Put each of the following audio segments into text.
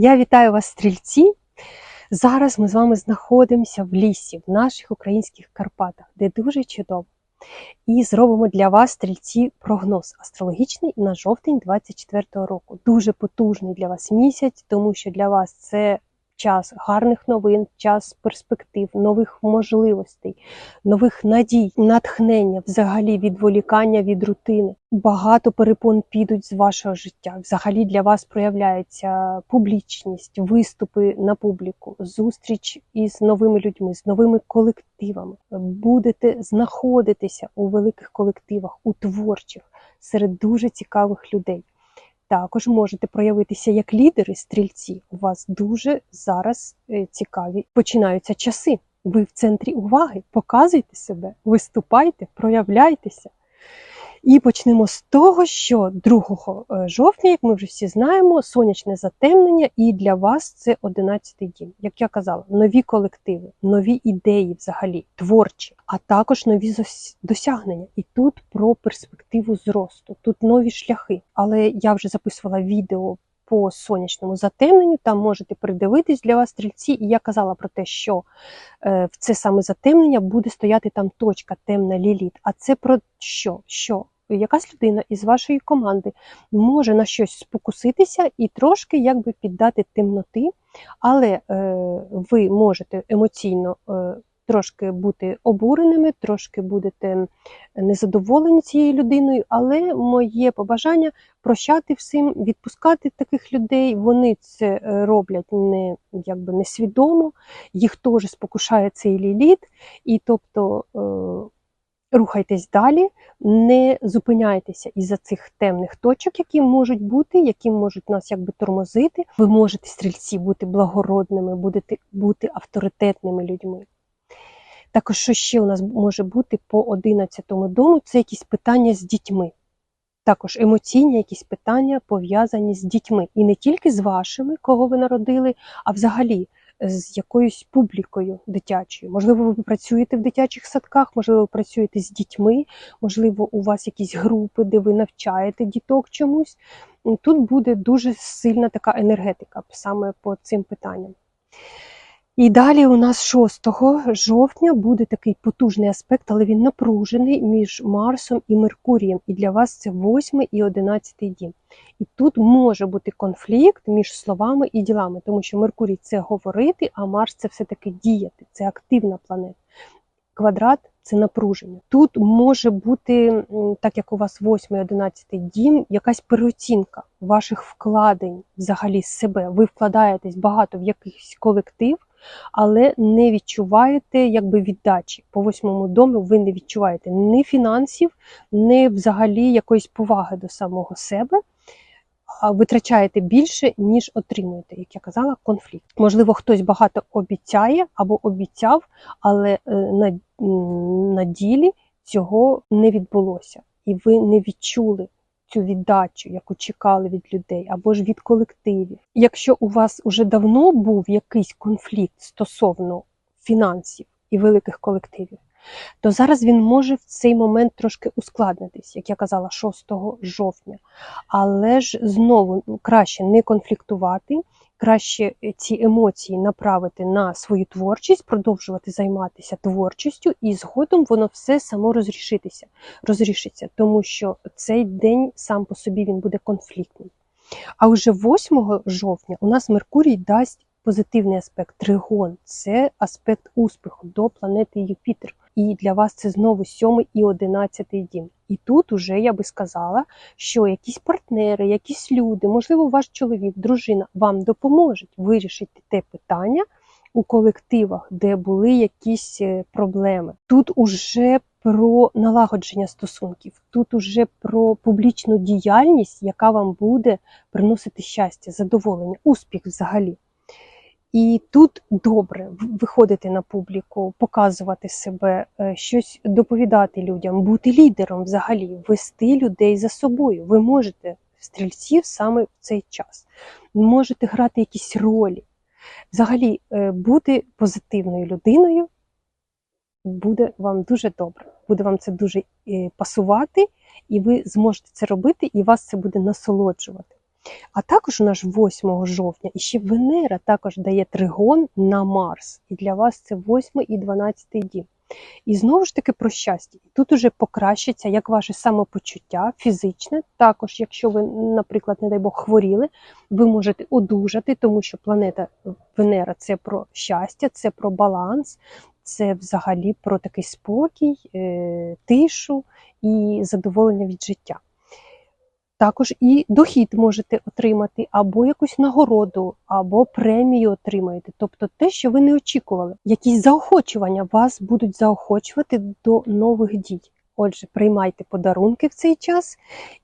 Я вітаю вас, стрільці. Зараз ми з вами знаходимося в лісі, в наших українських Карпатах, де дуже чудово. І зробимо для вас, стрільці, прогноз астрологічний на жовтень 24-го року. Дуже потужний для вас місяць, тому що для вас це час гарних новин, час перспектив, нових можливостей, нових надій, натхнення, взагалі відволікання від рутини. Багато перепон підуть з вашого життя. Взагалі для вас проявляється публічність, виступи на публіку, зустріч із новими людьми, з новими колективами. Будете знаходитися у великих колективах, у творчих, серед дуже цікавих людей. Також можете проявитися як лідери, стрільці. У вас дуже зараз е, цікаві починаються часи. Ви в центрі уваги, показуйте себе, виступайте, проявляйтеся. І почнемо з того, що 2 е, жовтня, як ми вже всі знаємо, сонячне затемнення, і для вас це 11-й дім. Як я казала, нові колективи, нові ідеї взагалі, творчі, а також нові досягнення. І тут про перспективу зросту, тут нові шляхи. Але я вже записувала відео по сонячному затемненню, там можете придивитись для вас стрільці. І я казала про те, що е, в це саме затемнення буде стояти там точка темна ліліт. А це про що? Що якась людина із вашої команди може на щось спокуситися і трошки якби піддати темноти, але е, ви можете емоційно е, трошки бути обуреними, трошки будете незадоволені цією людиною, але моє побажання прощати всім, відпускати таких людей. Вони це е, роблять не якби несвідомо, їх теж спокушає цей ліліт, і тобто. е, Рухайтесь далі, не зупиняйтеся із-за цих темних точок, які можуть бути, які можуть нас якби тормозити. Ви можете стрільці бути благородними, будете бути авторитетними людьми. Також, що ще у нас може бути по 11-му дому, це якісь питання з дітьми. Також емоційні якісь питання пов'язані з дітьми. І не тільки з вашими, кого ви народили, а взагалі з якоюсь публікою дитячою. Можливо, ви працюєте в дитячих садках, можливо, ви працюєте з дітьми, можливо, у вас якісь групи, де ви навчаєте діток чомусь. Тут буде дуже сильна така енергетика саме по цим питанням. І далі у нас 6 жовтня буде такий потужний аспект, але він напружений між Марсом і Меркурієм. І для вас це 8 і 11 дім. І тут може бути конфлікт між словами і ділами, тому що Меркурій це говорити, а Марс це все-таки діяти, це активна планета. Квадрат це напруження. Тут може бути, так як у вас 8 і 11 дім, якась переоцінка ваших вкладень взагалі з себе. Ви вкладаєтесь багато в якийсь колектив, але не відчуваєте якби віддачі. По восьмому дому ви не відчуваєте ні фінансів, ні взагалі якоїсь поваги до самого себе. Витрачаєте більше, ніж отримуєте, як я казала, конфлікт. Можливо, хтось багато обіцяє або обіцяв, але е, на, на ділі цього не відбулося, і ви не відчули цю віддачу, яку чекали від людей, або ж від колективів. Якщо у вас уже давно був якийсь конфлікт стосовно фінансів і великих колективів, то зараз він може в цей момент трошки ускладнитись, як я казала, 6 жовтня. Але ж знову ну, краще не конфліктувати, краще ці емоції направити на свою творчість, продовжувати займатися творчістю, і згодом воно все само розрішитися, розрішиться, тому що цей день сам по собі він буде конфліктним. А вже 8 жовтня у нас Меркурій дасть позитивний аспект тригон, це аспект успіху до планети Юпітер. І для вас це знову 7 і 11 дім. І тут уже я би сказала, що якісь партнери, якісь люди, можливо, ваш чоловік, дружина вам допоможуть вирішити те питання у колективах, де були якісь е, проблеми. Тут уже про налагодження стосунків, тут уже про публічну діяльність, яка вам буде приносити щастя, задоволення, успіх взагалі. І тут добре виходити на публіку, показувати себе, е, щось доповідати людям, бути лідером взагалі, вести людей за собою. Ви можете стрільців саме в цей час. Можете грати якісь ролі. Взагалі, е, бути позитивною людиною буде вам дуже добре. Буде вам це дуже е, пасувати, і ви зможете це робити, і вас це буде насолоджувати. А також у нас 8 жовтня і ще Венера також дає тригон на Марс. І для вас це 8 і 12 дім. І знову ж таки про щастя. Тут уже покращиться як ваше самопочуття фізичне. Також, якщо ви, наприклад, не дай Бог, хворіли, ви можете одужати, тому що планета Венера це про щастя, це про баланс, це взагалі про такий спокій, е, тишу і задоволення від життя. Також і дохід можете отримати, або якусь нагороду, або премію отримаєте. Тобто те, що ви не очікували. Якісь заохочування вас будуть заохочувати до нових дій. Отже, приймайте подарунки в цей час,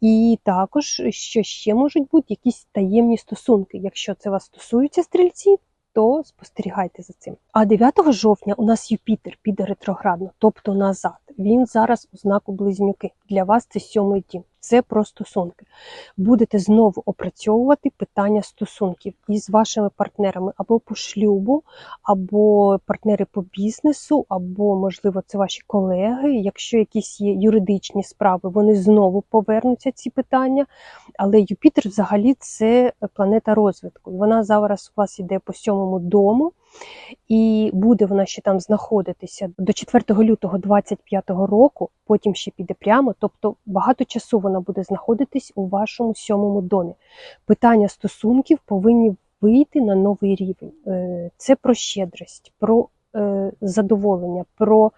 і також, що ще можуть бути якісь таємні стосунки. Якщо це вас стосується стрільці, то спостерігайте за цим. А 9 жовтня у нас Юпітер піде ретроградно, тобто назад. Він зараз у знаку близнюки. Для вас це сьомий дім. Це про стосунки. Будете знову опрацьовувати питання стосунків із вашими партнерами або по шлюбу, або партнери по бізнесу, або, можливо, це ваші колеги. Якщо якісь є юридичні справи, вони знову повернуться ці питання. Але Юпітер взагалі це планета розвитку. Вона зараз у вас йде по сьомому дому. І буде вона ще там знаходитися до 4 лютого 25 року, потім ще піде прямо. Тобто багато часу вона буде знаходитись у вашому сьомому домі. Питання стосунків повинні вийти на новий рівень. Е, Це про щедрість, про е, задоволення, про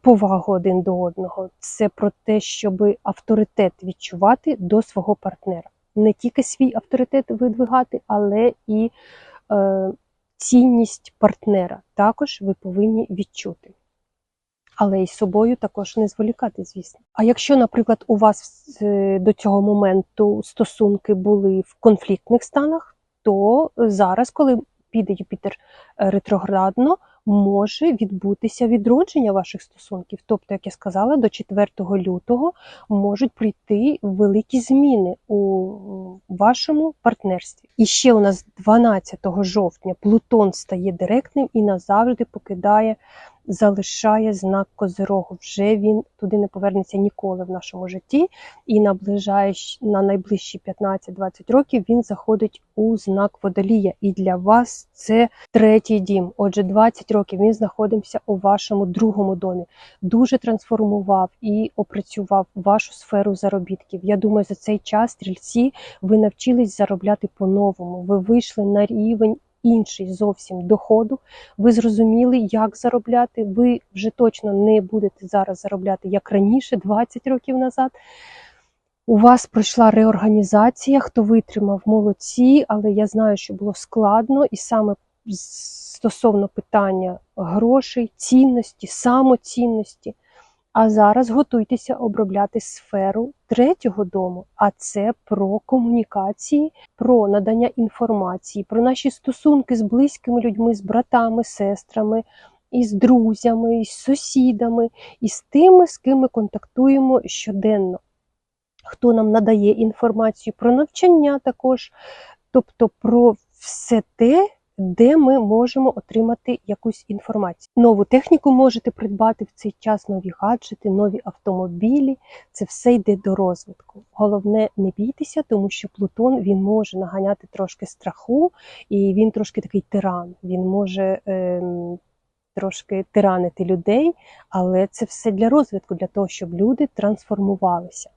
повагу один до одного. Це про те, щоб авторитет відчувати до свого партнера. Не тільки свій авторитет видвигати, але і е, цінність партнера також ви повинні відчути. Але й собою також не зволікати, звісно. А якщо, наприклад, у вас е, до цього моменту стосунки були в конфліктних станах, то зараз, коли піде Юпітер е, ретроградно, може відбутися відродження ваших стосунків. Тобто, як я сказала, до 4 лютого можуть прийти великі зміни у вашому партнерстві. І ще у нас 12 жовтня Плутон стає директним і назавжди покидає. Залишає знак Козирогу. Вже він туди не повернеться ніколи в нашому житті, і наближає на найближчі 15-20 років він заходить у знак водолія. І для вас це третій дім. Отже, 20 років він знаходився у вашому другому домі, дуже трансформував і опрацював вашу сферу заробітків. Я думаю, за цей час стрільці ви навчились заробляти по-новому. Ви вийшли на рівень. Інший зовсім доходу, ви зрозуміли, як заробляти. Ви вже точно не будете зараз заробляти як раніше, 20 років назад. У вас пройшла реорганізація, хто витримав молодці, але я знаю, що було складно, і саме стосовно питання грошей, цінності, самоцінності. А зараз готуйтеся обробляти сферу третього дому, а це про комунікації, про надання інформації, про наші стосунки з близькими людьми, з братами, сестрами, із друзями, із сусідами, і з тими, з ким ми контактуємо щоденно. Хто нам надає інформацію про навчання також, тобто про все те, де ми можемо отримати якусь інформацію. Нову техніку можете придбати в цей час, нові гаджети, нові автомобілі. Це все йде до розвитку. Головне, не бійтеся, тому що Плутон він може наганяти трошки страху, і він трошки такий тиран. Він може. Е Трошки тиранити людей, але це все для розвитку, для того, щоб люди трансформувалися.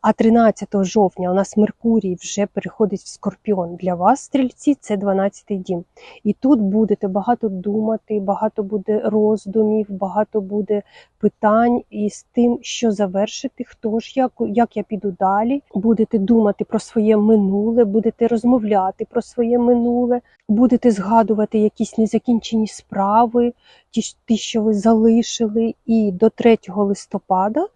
А 13 жовтня у нас Меркурій вже переходить в Скорпіон. Для вас, стрільці, це 12-й дім. І тут будете багато думати, багато буде роздумів, багато буде питань із тим, що завершити, хто ж як, як я піду далі. Будете думати про своє минуле, будете розмовляти про своє минуле, будете згадувати якісь незакінчені справи, ті, що ви залишили. І до 3 листопада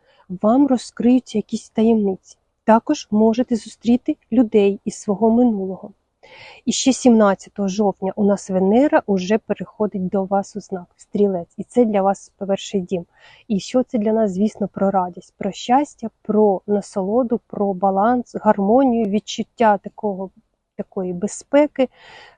вам розкриються якісь таємниці. Також можете зустріти людей із свого минулого. І ще 17 жовтня у нас Венера вже переходить до вас у знак стрілець. І це для вас перший дім. І що це для нас, звісно, про радість, про щастя, про насолоду, про баланс, гармонію, відчуття такого, такої безпеки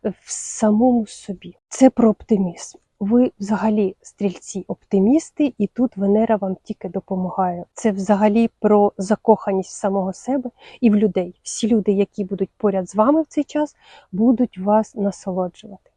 в самому собі. Це про оптимізм. Ви взагалі стрільці оптимісти, і тут Венера вам тільки допомагає. Це взагалі про закоханість самого себе і в людей. Всі люди, які будуть поряд з вами в цей час, будуть вас насолоджувати.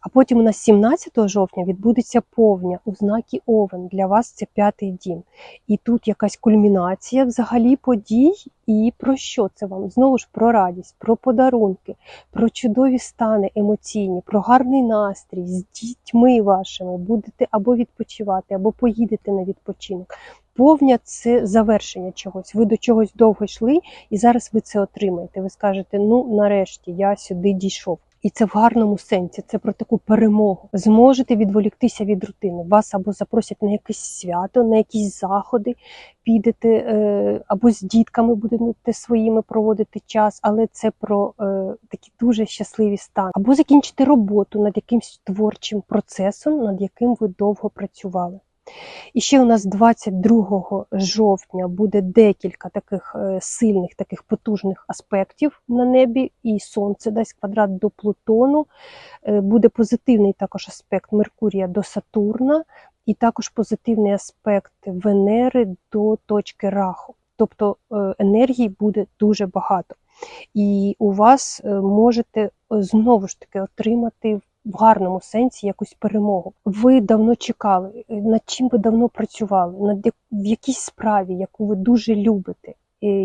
А потім у нас 17 жовтня відбудеться повня у знакі Овен. Для вас це п'ятий дім. І тут якась кульмінація взагалі подій. І про що це вам? Знову ж про радість, про подарунки, про чудові стани емоційні, про гарний настрій з дітьми вашими. Будете або відпочивати, або поїдете на відпочинок. Повня це завершення чогось. Ви до чогось довго йшли, і зараз ви це отримаєте. Ви скажете: ну нарешті я сюди дійшов. І це в гарному сенсі, це про таку перемогу. Зможете відволіктися від рутини. Вас або запросять на якесь свято, на якісь заходи, підете е, або з дітками будете своїми проводити час, але це про е, такі дуже щасливі стани. Або закінчити роботу над якимсь творчим процесом, над яким ви довго працювали. І ще у нас 22 жовтня буде декілька таких е, сильних, таких потужних аспектів на небі, і сонце дасть квадрат до Плутону. Е, Буде позитивний також аспект Меркурія до Сатурна, і також позитивний аспект Венери до точки Раху. Тобто е, енергії буде дуже багато. І у вас можете знову ж таки отримати в гарному сенсі якусь перемогу. Ви давно чекали, е, над чим ви давно працювали, над в якійсь справі, яку ви дуже любите,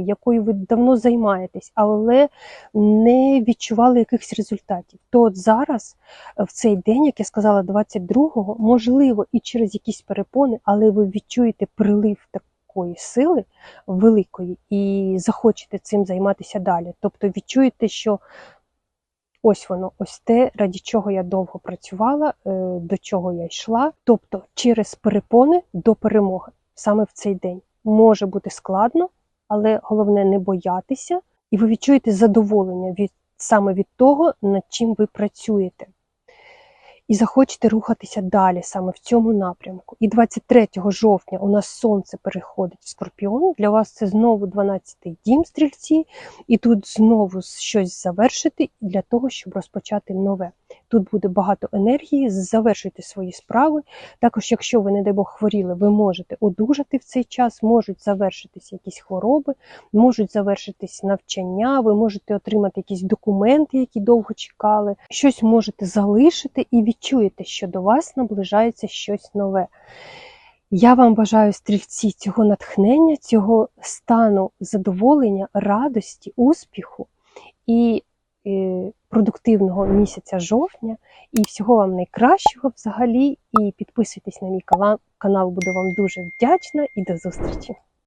якою ви давно займаєтесь, але не відчували якихось результатів. То от зараз, е, в цей день, як я сказала, 22-го, можливо, і через якісь перепони, але ви відчуєте прилив такої сили великої і захочете цим займатися далі. Тобто відчуєте, що ось воно, ось те, раді чого я довго працювала, е, до чого я йшла. Тобто через перепони до перемоги саме в цей день. Може бути складно, але головне не боятися, і ви відчуєте задоволення від саме від того, над чим ви працюєте. І захочете рухатися далі саме в цьому напрямку. І 23 жовтня у нас сонце переходить в Скорпіон. Для вас це знову 12-й дім стрільці, і тут знову щось завершити для того, щоб розпочати нове. Тут буде багато енергії, завершуйте свої справи. Також, якщо ви, не дай Бог, хворіли, ви можете одужати в цей час, можуть завершитися якісь хвороби, можуть завершитись навчання, ви можете отримати якісь документи, які довго чекали, щось можете залишити і відчуєте, що до вас наближається щось нове. Я вам бажаю стрільці цього натхнення, цього стану задоволення, радості, успіху і продуктивного місяця жовтня. І всього вам найкращого взагалі. І підписуйтесь на мій канал, буду вам дуже вдячна і до зустрічі!